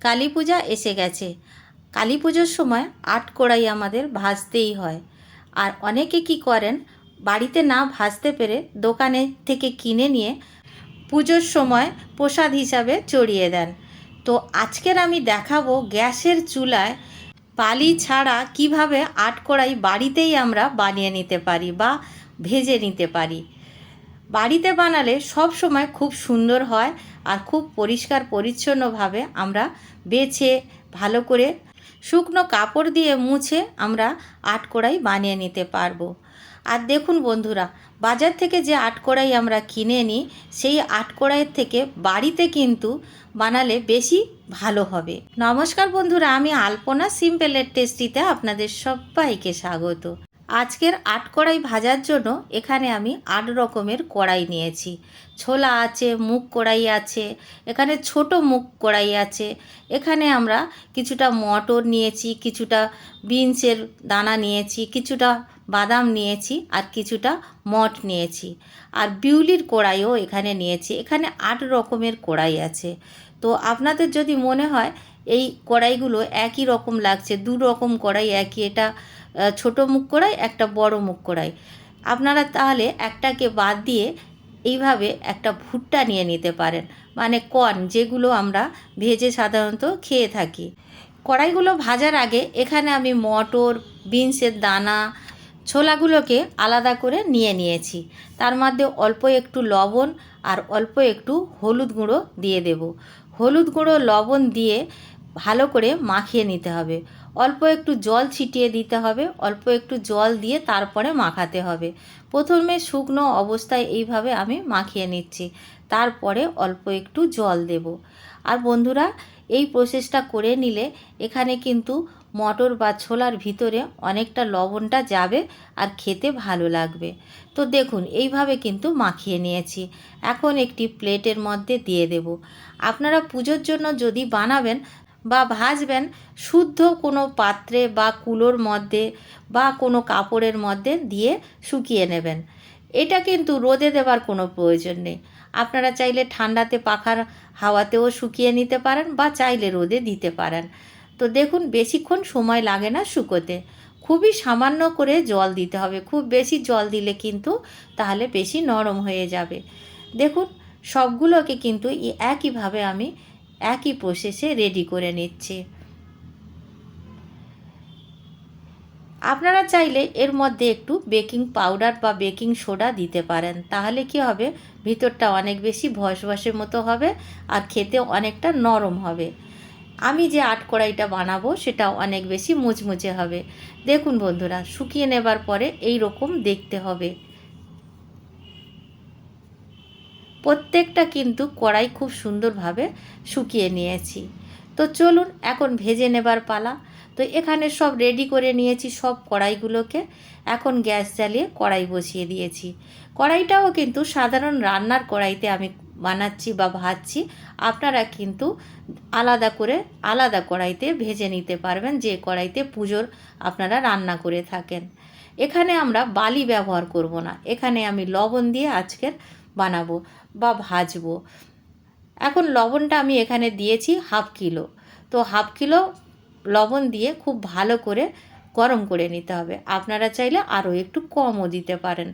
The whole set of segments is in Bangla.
কালী পূজা এসে গেছে। কালী পুজোর সময় আট কড়াই আমাদের ভাজতেই হয়। আর অনেকে কি করেন, বাড়িতে না ভাজতে পেরে দোকানে থেকে কিনে নিয়ে পুজোর সময় প্রসাদ হিসাবে চড়িয়ে দেন। তো আজকের আমি দেখাবো গ্যাসের চুলায় পালি ছাড়া কীভাবে আট কড়াই বাড়িতেই আমরা বানিয়ে নিতে পারি বা ভেজে নিতে পারি। বাড়িতে বানালে সব সময় খুব সুন্দর হয় আর খুব পরিষ্কার পরিচ্ছন্নভাবে আমরা বেছে, ভালো করে শুকনো কাপড় দিয়ে মুছে আমরা আটকড়াই বানিয়ে নিতে পারব। আর দেখুন বন্ধুরা, বাজার থেকে যে আটকড়াই আমরা কিনে নিই, সেই আটকড়াইয়ের থেকে বাড়িতে কিন্তু বানালে বেশি ভালো হবে। নমস্কার বন্ধুরা, আমি আলপনা সিম্পলের টেস্টিতে আপনাদের সবাইকে স্বাগত। আজকের আট কড়াই ভাজার জন্য এখানে আমি আট রকমের কড়াই নিয়েছি। ছোলা আছে, মুগ কড়াই আছে, এখানে ছোট মুগ কড়াই আছে। এখানে আমরা কিছুটা মটর নিয়েছি, কিছুটা বিনসের দানা নিয়েছি, কিছুটা বাদাম নিয়েছি আর কিছুটা মট নিয়েছি। আর বিউলির কড়াইও এখানে নিয়েছি। এখানে আট রকমের কড়াই আছে। তো আপনাদের যদি মনে হয় এই কড়াইগুলো একই রকম লাগছে, দু রকম কড়াই, একই এটা ছোট মুখ কড়াই একটা বড় মুখ কড়াই আপনারা তাহলে একটাকে বাদ দিয়ে এইভাবে একটা ভুট্টা নিয়ে নিতে পারেন। মানে কর্ন, যেগুলো আমরা ভেজে সাধারণত খেয়ে থাকি। কড়াইগুলো ভাজার আগে এখানে আমি মটর, বিনসের দানা, ছোলাগুলোকে আলাদা করে নিয়ে নিয়েছি। তার মধ্যে অল্প একটু লবণ আর অল্প একটু হলুদ গুঁড়ো দিয়ে দেব। হলুদ গুঁড়ো, লবণ দিয়ে ভালো করে মাখিয়ে নিতে হবে। অল্প একটু জল ছিটিয়ে দিতে হবে, অল্প একটু জল দিয়ে তারপরে মাখাতে হবে। প্রথমে শুকনো অবস্থায় এইভাবে আমি মাখিয়ে নিচ্ছি, তারপরে অল্প একটু জল দেব। আর বন্ধুরা, এই প্রসেসটা করে নিলে এখানে কিন্তু মটর বা ছোলার ভিতরে অনেকটা লবণটা যাবে আর খেতে ভালো লাগবে। তো দেখুন, এইভাবে কিন্তু মাখিয়ে নিয়েছি। এখন একটি প্লেটের মধ্যে দিয়ে দেব। আপনারা পুজোর জন্য যদি বানাবেন বা ভাজবেন শুদ্ধ কোনো পাত্রে বা কুলোর মধ্যে বা কোনো কাপড়ের মধ্যে দিয়ে শুকিয়ে নেবেন। এটা কিন্তু রোদে দেওয়ার কোনো প্রয়োজন নেই। আপনারা চাইলে ঠান্ডাতে পাখার হাওয়াতেও শুকিয়ে নিতে পারেন বা চাইলে রোদে দিতে পারেন। তো দেখুন, বেশিক্ষণ সময় লাগে না শুকোতে। খুবই সামান্য করে জল দিতে হবে। খুব বেশি জল দিলে কিন্তু তাহলে বেশি নরম হয়ে যাবে। দেখুন, সবগুলোকে কিন্তু একইভাবে আমি একই প্রসেসে রেডি করে নিচ্ছি। আপনারা চাইলে এর মধ্যে একটু বেকিং পাউডার বা বেকিং সোডা দিতে পারেন। তাহলে কি হবে? ভিতরটা অনেক বেশি ভসভসের মতো হবে আর খেতে অনেকটা নরম হবে। আমি যে আট কড়াইটা বানাবো সেটা অনেক বেশি মুচমুচে হবে। দেখুন বন্ধুরা, শুকিয়ে নেবার পরে এই রকম দেখতে হবে। প্রত্যেকটা কিন্তু কড়াই খুব সুন্দরভাবে শুকিয়ে নিয়েছি। তো চলুন এখন ভেজে নেবার পালা। তো এখানে সব রেডি করে নিয়েছি সব কড়াইগুলোকে। এখন গ্যাস জ্বালিয়ে কড়াই বসিয়ে দিয়েছি। কড়াইটাও কিন্তু সাধারণ রান্নার কড়াইতে আমি বানাচ্ছি বা ভাজছি। আপনারা কিন্তু আলাদা করে আলাদা কড়াইতে ভেজে নিতে পারবেন। যে কড়াইতে পুজোর আপনারা রান্না করে থাকেন। এখানে আমরা বালি ব্যবহার করব না। এখানে আমি লবণ দিয়ে আজকের বানাবো বা ভাজবো। এখন লবণটা আমি এখানে দিয়েছি হাফ কিলো। তো হাফ কিলো লবণ দিয়ে খুব ভালো করে গরম করে নিতে হবে। আপনারা চাইলে আরও একটু কমও দিতে পারেন।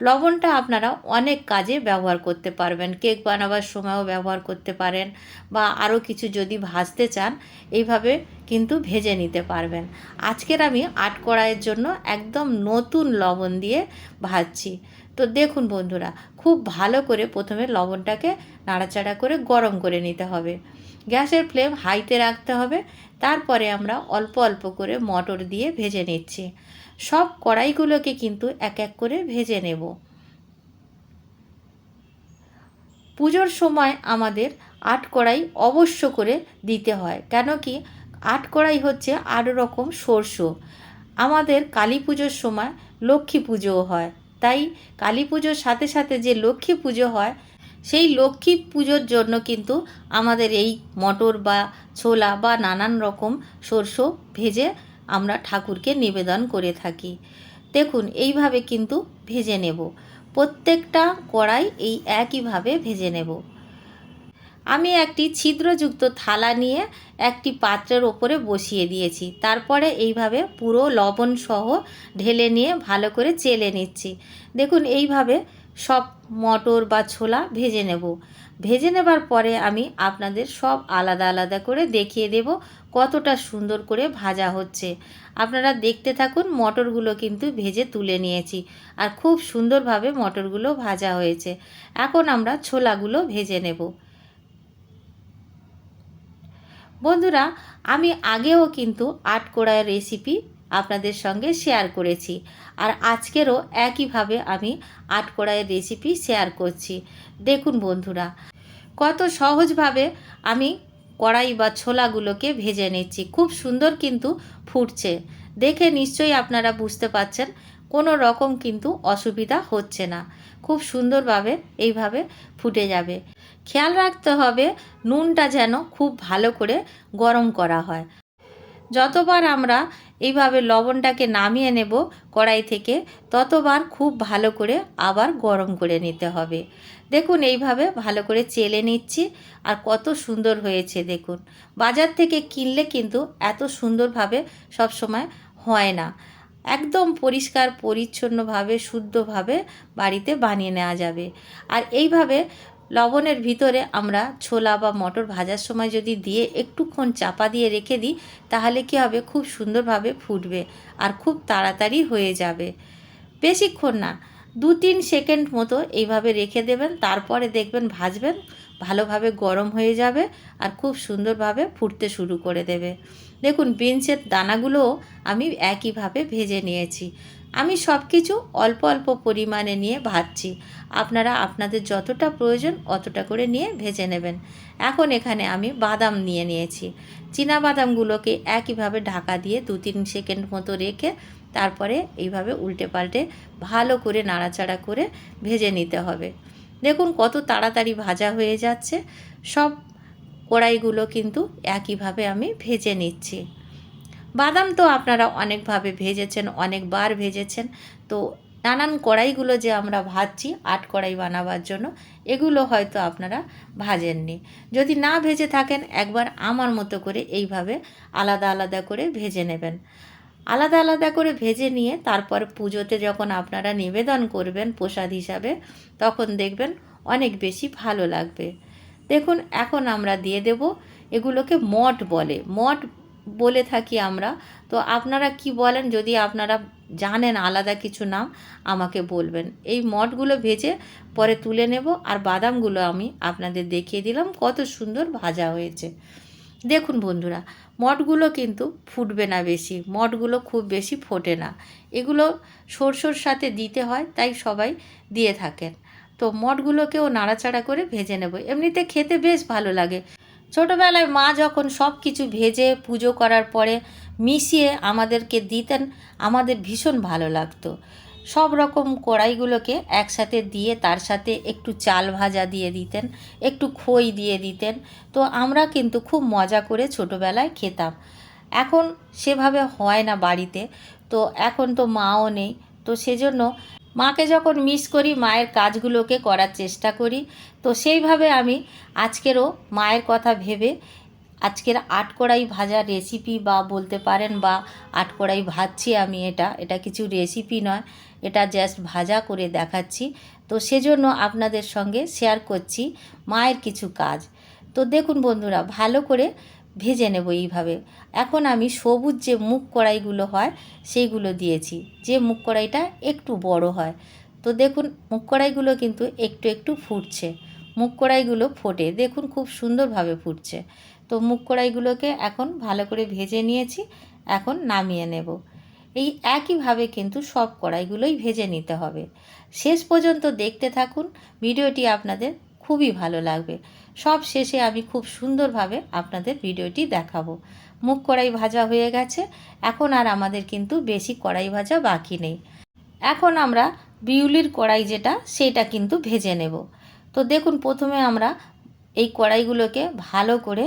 লবণটা আপনারা অনেক কাজে ব্যবহার করতে পারবেন। কেক বানাবার সময়ও ব্যবহার করতে পারেন বা আরও কিছু যদি ভাজতে চান, এইভাবে কিন্তু ভেজে নিতে পারবেন। আজকের আমি আট কড়াইয়ের জন্য একদম নতুন লবণ দিয়ে ভাজছি। তো দেখুন বন্ধুরা, খুব ভালো করে প্রথমে লবণটাকে নাড়াচাড়া করে গরম করে নিতে হবে। গ্যাসের ফ্লেম হাইতে রাখতে হবে। তারপরে আমরা অল্প অল্প করে মটর দিয়ে ভেজে নিচ্ছি। সব কড়াইগুলোকে কিন্তু এক এক করে ভেজে নেব। পুজোর সময় আমাদের আট কড়াই অবশ্য করে দিতে হয়, কেন কি আট কড়াই হচ্ছে আট রকম সর্ষ। আমাদের কালী পুজোর সময় লক্ষ্মী পুজোও হয়। তাই কালী পুজোর সাথে সাথে যে লক্ষ্মী পুজো হয়, সেই লক্ষ্মী পুজোর জন্য কিন্তু আমাদের এই মটর বা ছোলা বা নানান রকম সর্ষ ভেজে আমরা ঠাকুরকে নিবেদন করে থাকি। দেখুন, এইভাবে কিন্তু ভেজে নেব। প্রত্যেকটা কড়াই এই একইভাবে ভেজে নেব। আমি একটি ছিদ্রযুক্ত থালা নিয়ে একটি পাত্রের ওপরে বসিয়ে দিয়েছি। তারপরে এইভাবে পুরো লবণ সহ ঢেলে নিয়ে ভালো করে চেলে নিচ্ছি। দেখুন, এইভাবে সব মটর বা ছোলা ভেজে নেব। ভেজে নেবার পরে আমি আপনাদের সব আলাদা আলাদা করে দেখিয়ে দেব কতটা সুন্দর করে ভাজা হচ্ছে। আপনারা দেখতে থাকুন, মটরগুলো কিন্তু ভেজে তুলে নিয়েছি আর খুব সুন্দরভাবে মটরগুলো ভাজা হয়েছে। এখন আমরা ছোলাগুলো ভেজে নেব। বন্ধুরা, আমি আগেও কিন্তু আট আটকোড়ার রেসিপি আপনাদের সঙ্গে শেয়ার করেছি। আর আজকেরও একইভাবে আমি আটকোড়াইয়ের রেসিপি শেয়ার করছি। দেখুন বন্ধুরা, কত সহজভাবে আমি কড়াই বা ছোলাগুলোকে ভেজে নিচ্ছি। খুব সুন্দর কিন্তু ফুটছে। দেখে নিশ্চয়ই আপনারা বুঝতে পাচ্ছেন, কোনো রকম কিন্তু অসুবিধা হচ্ছে না। খুব সুন্দরভাবে এইভাবে ফুটে যাবে। খেয়াল রাখতে হবে নুনটা যেন খুব ভালো করে গরম করা হয়। যতবার আমরা এইভাবে লবণটাকে নামিয়ে নেব কড়াই থেকে, ততবার খুব ভালো করে আবার গরম করে নিতে হবে। দেখুন এইভাবে ভালো করে চেলে নিচ্ছি আর কত সুন্দর হয়েছে দেখুন। বাজার থেকে কিনলে কিন্তু এত সুন্দরভাবে সবসময় হয় না। একদম পরিষ্কার, পরিচ্ছন্নভাবে, শুদ্ধভাবে বাড়িতে বানিয়ে নেওয়া যাবে। আর এইভাবে লবণের ভিতরে আমরা ছোলা বা মটর ভাজার সময় যদি দিয়ে একটুক্ষণ চাপা দিয়ে রেখে দিই, তাহলে কী হবে? খুব সুন্দরভাবে ফুটবে আর খুব তাড়াতাড়ি হয়ে যাবে। বেশিক্ষণ না দু তিন সেকেন্ড মতো এইভাবে রেখে দেবেন, তারপরে দেখবেন ভাজবেন, ভালোভাবে গরম হয়ে যাবে আর খুব সুন্দরভাবে ফুটতে শুরু করে দেবে। দেখুন বিনসের দানাগুলোও আমি একইভাবে ভেজে নিয়েছি। আমি সব কিছু অল্প অল্প পরিমাণে নিয়ে ভাজছি। আপনারা আপনাদের যতটা প্রয়োজন অতটা করে নিয়ে ভেজে নেবেন। এখন এখানে আমি বাদাম নিয়ে নিয়েছি। চীনা বাদামগুলোকে একইভাবে ঢাকা দিয়ে দু তিন সেকেন্ড মতো রেখে তারপরে এইভাবে উল্টে পাল্টে ভালো করে নাড়াচাড়া করে ভেজে নিতে হবে। দেখুন, কত তাড়াতাড়ি ভাজা হয়ে যাচ্ছে। সব কড়াইগুলো কিন্তু একইভাবে আমি ভেজে নিচ্ছি। বাদাম তো আপনারা অনেকভাবে ভেজেছেন, অনেকবার ভেজেছেন। তো নানান কড়াইগুলো যে আমরা ভাজছি, আট কড়াই বানাবার জন্য, এগুলো হয়তো আপনারা ভাজেননি। যদি না ভেজে থাকেন, একবার আমার মতো করে এইভাবে আলাদা আলাদা করে ভেজে নেবেন। আলাদা আলাদা করে ভেজে নিয়ে তারপর পুজোতে যখন আপনারা নিবেদন করবেন প্রসাদ হিসাবে, তখন দেখবেন অনেক বেশি ভালো লাগবে। দেখুন, এখন আমরা দিয়ে দেব এগুলোকে মঠ বলে। মঠ বলে থাকি আমরা। তো আপনারা কি বলেন? যদি আপনারা জানেন আলাদা কিছু নাম, আমাকে বলবেন। এই মঠগুলো ভেজে পরে তুলে নেব আর বাদামগুলো আমি আপনাদের দেখিয়ে দিলাম, কত সুন্দর ভাজা হয়েছে। দেখুন বন্ধুরা মঠগুলো কিন্তু ফুটবে না বেশি মঠগুলো খুব বেশি ফোটে না। এগুলো সরষোর সাথে দিতে হয়, তাই সবাই দিয়ে থাকেন। তো মঠগুলোকেও নাড়াচাড়া করে ভেজে নেব। এমনিতে খেতে বেশ ভালো লাগে। ছোটোবেলায় মা যখন সব কিছু ভেজে পুজো করার পরে মিশিয়ে আমাদেরকে দিতেন, আমাদের ভীষণ ভালো লাগতো। সব রকম কড়াইগুলোকে একসাথে দিয়ে তার সাথে একটু চাল ভাজা দিয়ে দিতেন, একটু খই দিয়ে দিতেন। তো আমরা কিন্তু খুব মজা করে ছোটোবেলায় খেতাম। এখন সেভাবে হয় না বাড়িতে। তো এখন তো মাও নেই। তো সেজন্য মাকে যখন মিস করি, মায়ের কাজগুলোকে করার চেষ্টা করি, তো সেইভাবে আমি আজকেরও মায়ের কথা ভেবে আজকের আটকড়াই ভাজা রেসিপি বা বলতে পারেন বা আটকড়াই ভাজছি আমি এটা এটা কিছু রেসিপি নয়, এটা জাস্ট ভাজা করে দেখাচ্ছি। তো সেজন্য আপনাদের সঙ্গে শেয়ার করছি মায়ের কিছু কাজ। তো দেখুন বন্ধুরা, ভালো করে ভেজে নেব এইভাবে। এখন আমি সবুজ যে মুখ কড়াইগুলো হয়, সেইগুলো দিয়েছি। যে মুখ কড়াইটা একটু বড় হয়। তো দেখুন মুখ কড়াইগুলো কিন্তু একটু একটু ফুটছে। মুখ কড়াইগুলো ফোটে। দেখুন, খুব সুন্দরভাবে ফুটছে। তো মুখ কড়াইগুলোকে এখন ভালো করে ভেজে নিয়েছি। এখন নামিয়ে নেব। এই একইভাবে কিন্তু সব কড়াইগুলোই ভেজে নিতে হবে। শেষ পর্যন্ত দেখতে থাকুন। ভিডিওটি আপনাদের খুবই ভালো লাগবে। সব শেষে আমি খুব সুন্দরভাবে আপনাদের ভিডিওটি দেখাবো। মুখ কড়াই ভাজা হয়ে গেছে। এখন আর আমাদের কিন্তু বেশি কড়াই ভাজা বাকি নেই। এখন আমরা বিউলির কড়াই যেটা, সেটা কিন্তু ভেজে নেব। তো দেখুন, প্রথমে আমরা এই কড়াইগুলোকে ভালো করে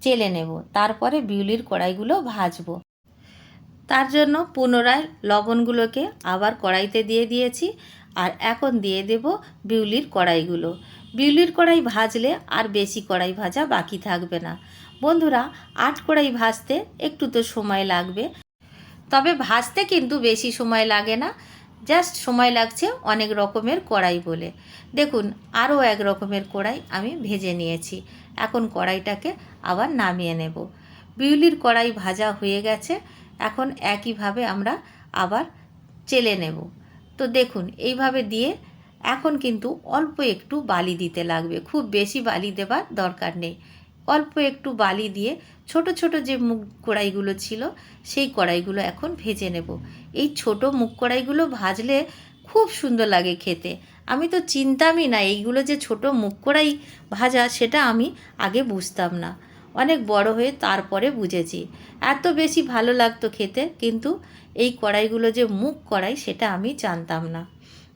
চেলে নেব। তারপরে বিউলির কড়াইগুলো ভাজবো। তার জন্য পুনরায় লবণগুলোকে আবার কড়াইতে দিয়ে দিয়েছি। আর এখন দিয়ে দেব বিউলির কড়াইগুলো। বিউলির কড়াই ভাজলে আর বেশি কড়াই ভাজা বাকি থাকবে না। বন্ধুরা, আট কড়াই ভাজতে একটু তো সময় লাগবে। তবে ভাজতে কিন্তু বেশি সময় লাগে না, জাস্ট সময় লাগছে অনেক রকমের কড়াই বলে। দেখুন, আরও এক রকমের কড়াই আমি ভেজে নিয়েছি। এখন কড়াইটাকে আবার নামিয়ে নেব। বিউলির কড়াই ভাজা হয়ে গেছে, এখন একইভাবে আমরা আবার চেলে নেব। তো দেখুন, এইভাবে দিয়ে এখন কিন্তু অল্প একটু বালি দিতে লাগবে। খুব বেশি বালি দেবার দরকার নেই। অল্প একটু বালি দিয়ে ছোট ছোট যে মুগ কড়াইগুলো ছিল, সেই কড়াইগুলো এখন ভেজে নেব। এই ছোট মুগ কড়াইগুলো ভাজলে খুব সুন্দর লাগে খেতে। আমি তো চিনতামই না, এইগুলো যে ছোট মুগ কড়াই ভাজা, সেটা আমি আগে বুঝতাম না। অনেক বড় হয়ে তারপরে বুঝেছি। এত বেশি ভালো লাগতো খেতে, কিন্তু এই কড়াইগুলো যে মুগ কড়াই, সেটা আমি জানতাম না।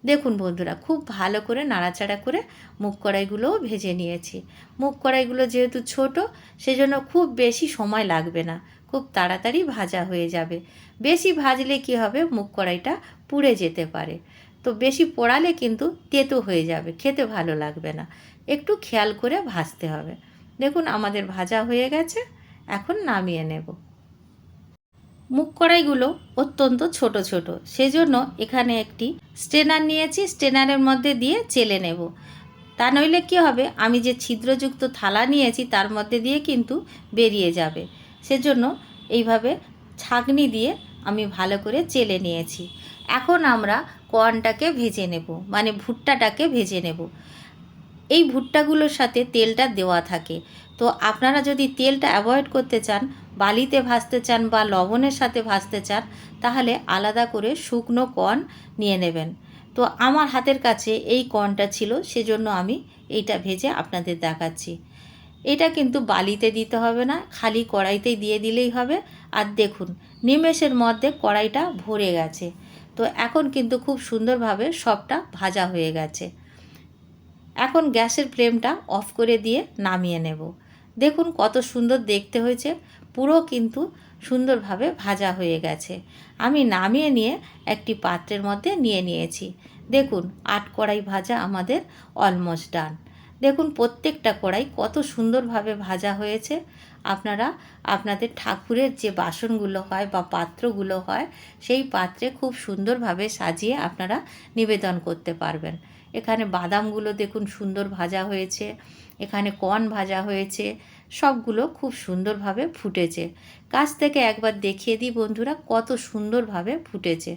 দেখুন বন্ধুরা, খুব ভালো করে নাড়াচাড়া করে মুগ কড়াইগুলোও ভেজে নিয়েছি। মুগ কড়াইগুলো যেহেতু ছোট, সেজন্য খুব বেশি সময় লাগবে না। খুব তাড়াতাড়ি ভাজা হয়ে যাবে। বেশি ভাজলে কি হবে? মুগ কড়াইটা পুড়ে যেতে পারে। তো বেশি পোড়ালে কিন্তু তেতো হয়ে যাবে, খেতে ভালো লাগবে না। একটু খেয়াল করে ভাজতে হবে। দেখুন আমাদের ভাজা হয়ে গেছে, এখন নামিয়ে নেব। মুখ কড়াইগুলো অত্যন্ত ছোট ছোট। সেজন্য এখানে একটি স্টেনার নিয়েছি স্টেনারের মধ্যে দিয়ে চেলে নেব। তা নইলে কি হবে? আমি যে ছিদ্রযুক্ত থালা নিয়েছি, তার মধ্যে দিয়ে কিন্তু বেরিয়ে যাবে। সেজন্য এইভাবে ছাঁকনি দিয়ে আমি ভালো করে চেলে নিয়েছি। এখন আমরা কর্নটাকে ভেজে নেব মানে ভুট্টাটাকে ভেজে নেব। এই ভুট্টাগুলোর সাথে তেলটা দেওয়া থাকে। তো আপনারা যদি তেলটা অ্যাভয়েড করতে চান বালিতে ভাজতে চান বা লবণের সাথে ভাজতে চান, তাহলে আলাদা করে শুকনো কর্ন নিয়ে নেবেন। তো আমার হাতের কাছে এই কর্নটা ছিল, সেজন্য আমি এইটা ভেজে আপনাদের দেখাচ্ছি। এটা কিন্তু বালিতে দিতে হবে না, খালি কড়াইতেই দিয়ে দিলেই হবে। আর দেখুন, নিমেষের মধ্যে কড়াইটা ভরে গেছে। তো এখন কিন্তু খুব সুন্দরভাবে সবটা ভাজা হয়ে গেছে। এখন গ্যাসের ফ্লেমটা অফ করে দিয়ে নামিয়ে নেব। দেখুন কত সুন্দর দেখতে হয়েছে। পুরো কিন্তু সুন্দরভাবে ভাজা হয়ে গেছে। আমি নামিয়ে নিয়ে একটি পাত্রের মধ্যে নিয়ে নিয়েছি। দেখুন, আট কড়াই ভাজা আমাদের অলমোস্ট ডান দেখুন, প্রত্যেকটা কড়াই কত সুন্দরভাবে ভাজা হয়েছে। আপনারা, আপনাদের ঠাকুরের যে বাসনগুলো হয় বা পাত্রগুলো হয়, সেই পাত্রে খুব সুন্দরভাবে সাজিয়ে আপনারা নিবেদন করতে পারবেন। এখানে বাদামগুলো দেখুন সুন্দর ভাজা হয়েছে। এখানে কর্ন ভাজা হয়েছে। সবগুলো খুব সুন্দরভাবে ফুটেছে। কাছ থেকে একবার দেখিয়ে দিই বন্ধুরা, কত সুন্দরভাবে ফুটেছে।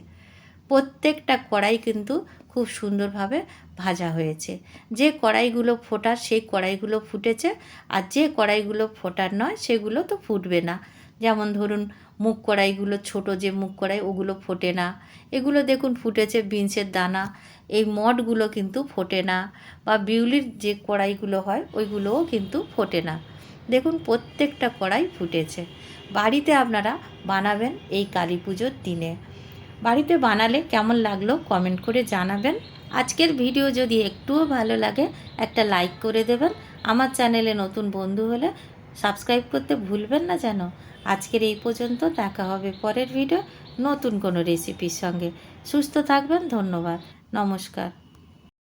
প্রত্যেকটা কড়াই কিন্তু খুব সুন্দরভাবে ভাজা হয়েছে। যে কড়াইগুলো ফোটার, সেই কড়াইগুলো ফুটেছে। আর যে কড়াইগুলো ফোটার নয়, সেগুলো তো ফুটবে না। যেমন ধরুন মুখ কড়াইগুলো ছোট, যে মুখ কড়াই, ওগুলো ফোটে না। এগুলো দেখুন ফুটেছে বিনসের দানা। এই মঠগুলো কিন্তু ফোটে না। বা বিউলির যে কড়াইগুলো হয়, ওইগুলোও কিন্তু ফোটে না। দেখুন প্রত্যেকটা কড়াই ফুটেছে। বাড়িতে আপনারা বানাবেন এই কালী পুজোর দিনে। বাড়িতে বানালে কেমন লাগল কমেন্ট করে জানাবেন। আজকের ভিডিও যদি একটুও ভালো লাগে, একটা লাইক করে দেবেন। আমার চ্যানেলে নতুন বন্ধু হলে সাবস্ক্রাইব করতে ভুলবেন না যেন। আজকের এই পর্যন্ত দেখা হবে পরের ভিডিও নতুন কোনো রেসিপির সঙ্গে। সুস্থ থাকবেন, ধন্যবাদ। নমস্কার।